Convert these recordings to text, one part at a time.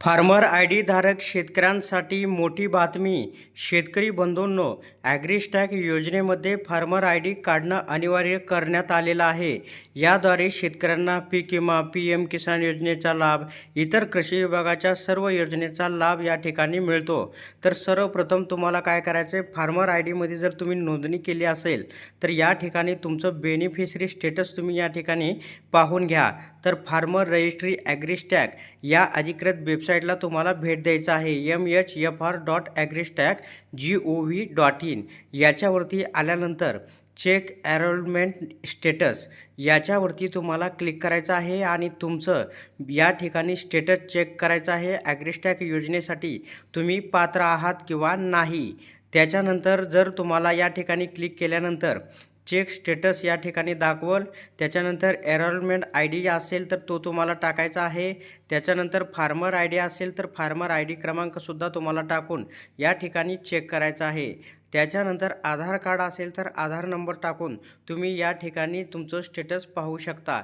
Farmer I D धारक शेतकऱ्यांसाठी मोठी बातमी. शेतकरी बंधूंनो ॲग्रिस्टॅक योजनेमध्ये फार्मर आय डी काढणं अनिवार्य करण्यात आलेलं आहे. याद्वारे शेतकऱ्यांना पीक विमा पी एम किसान योजनेचा लाभ इतर कृषी विभागाच्या सर्व योजनेचा लाभ या ठिकाणी मिळतो. तर सर्वप्रथम तुम्हाला काय करायचं आहे फार्मर आय डीमध्ये जर तुम्ही नोंदणी केली असेल तर या ठिकाणी तुमचं बेनिफिशरी स्टेटस तुम्ही या ठिकाणी पाहून घ्या. तर फार्मर रजिस्ट्री ॲग्रिस्टॅक या अधिकृत वेबसाईटला तुम्हाला भेट द्यायचं आहे. M H F R dot agristack G O V dot in याच्यावरती आल्यानंतर चेक ॲरोलमेंट स्टेटस याच्यावरती तुम्हाला क्लिक करायचं आहे आणि तुमचं या ठिकाणी स्टेटस चेक करायचं आहे. ॲग्रिस्टॅक योजनेसाठी तुम्ही पात्र आहात किंवा नाही. त्याच्यानंतर जर तुम्हाला या ठिकाणी क्लिक केल्यानंतर चेक स्टेटस या ठिकाणी दाखवल. त्याच्यानंतर एरॉलमेंट आय डी असेल तर तो तुम्हाला टाकायचा आहे. त्याच्यानंतर फार्मर आय डी असेल तर फार्मर आय डी क्रमांकसुद्धा तुम्हाला टाकून या ठिकाणी चेक करायचा आहे. त्याच्यानंतर आधार कार्ड असेल तर आधार नंबर टाकून तुम्ही या ठिकाणी तुमचं स्टेटस पाहू शकता.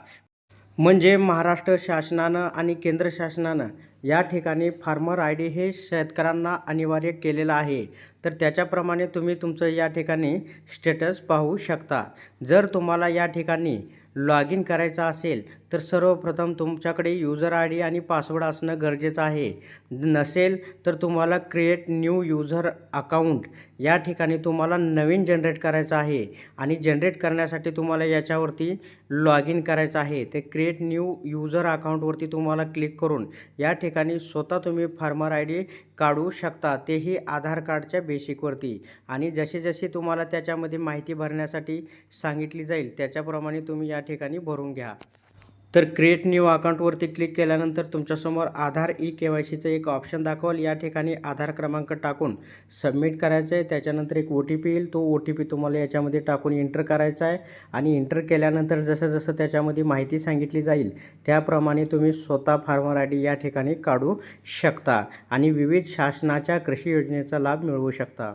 म्हणजे महाराष्ट्र शासनानं आणि केंद्र शासनानं या ठिकाणी फार्मर आय डी हे शेतकऱ्यांना अनिवार्य केलेलं आहे. तर त्याच्याप्रमाणे तुम्ही तुमचं या ठिकाणी स्टेटस पाहू शकता. जर तुम्हाला या ठिकाणी लॉग इन करायचं असेल तर सर्वप्रथम तुमच्याकडे युजर आय डी आणि पासवर्ड असणं गरजेचं आहे. नसेल तर तुम्हाला क्रिएट न्यू युजर अकाउंट या ठिकाणी तुम्हाला नवीन जनरेट करायचं आहे आणि जनरेट करण्यासाठी तुम्हाला याच्यावरती लॉग इन करायचं आहे. ते क्रिएट न्यू युजर अकाउंटवरती तुम्हाला क्लिक करून या ठिकाणी ठिकाणी स्वतः तुम्ही फार्मर आय डी काढू शकता तेही आधार कार्डच्या बेसिकवरती. आणि जशी जशी तुम्हाला त्याच्यामध्ये माहिती भरण्यासाठी सांगितली जाईल त्याच्याप्रमाणे तुम्ही या ठिकाणी भरून घ्या. तर क्रिएट न्यू अकाउंटवरती क्लिक केल्यानंतर तुमच्यासमोर आधार ई के वाय सीचं एक ऑप्शन दाखवाल. या ठिकाणी आधार क्रमांक टाकून सबमिट करायचं आहे. त्याच्यानंतर एक ओ टी पी येईल. तो ओ टी पी तुम्हाला याच्यामध्ये टाकून इंटर करायचा आहे. आणि इंटर केल्यानंतर जसं जसं त्याच्यामध्ये माहिती सांगितली जाईल त्याप्रमाणे तुम्ही स्वतः फार्मर आय डी या ठिकाणी काढू शकता. आणि विविध शासनाच्या कृषी योजनेचा लाभ मिळवू शकता.